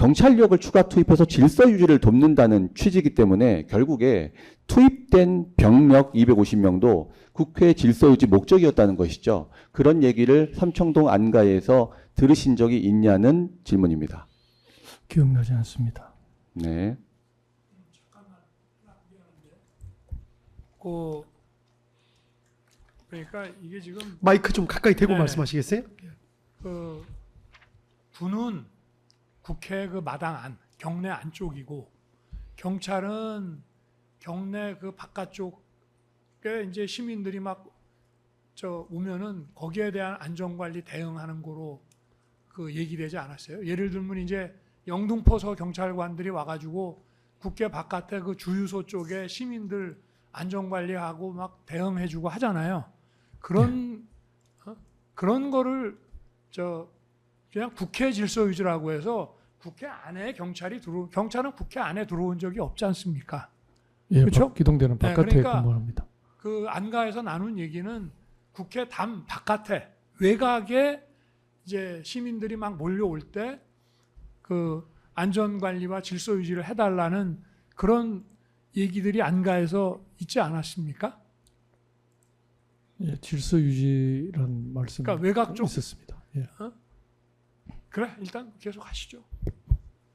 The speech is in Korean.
경찰력을 추가 투입해서 질서 유지를 돕는다는 취지이기 때문에 결국에 투입된 병력 250명도 국회 질서 유지 목적이었다는 것이죠. 그런 얘기를 삼청동 안가에서 들으신 적이 있냐는 질문입니다. 기억나지 않습니다. 네. 그 그러니까 이게 지금 마이크 좀 가까이 대고 네. 말씀하시겠어요? 그 군은 국회 그 마당 안 경내 안쪽이고 경찰은 경내 그 바깥쪽에 이제 시민들이 막 저 오면은 거기에 대한 안전 관리 대응하는 거로 그 얘기되지 않았어요. 예를 들면 이제 영등포서 경찰관들이 와가지고 국회 바깥에 그 주유소 쪽에 시민들 안전 관리하고 막 대응해주고 하잖아요. 그런 어? 그런 거를 저 그냥 국회 질서 유지라고 해서 국회 안에 경찰이 들어 경찰은 국회 안에 들어온 적이 없지 않습니까? 예, 그렇죠? 바- 기동대는 네, 바깥에 그러니까 근무합니다. 그 안가에서 나눈 얘기는 국회 담 바깥에 외곽에 이제 시민들이 막 몰려올 때 그 안전 관리와 질서 유지를 해달라는 그런 얘기들이 안가에서 있지 않았습니까? 예, 질서 유지란 말씀 그러니까 외곽 쪽 있었습니다. 예. 그래 일단 계속 하시죠.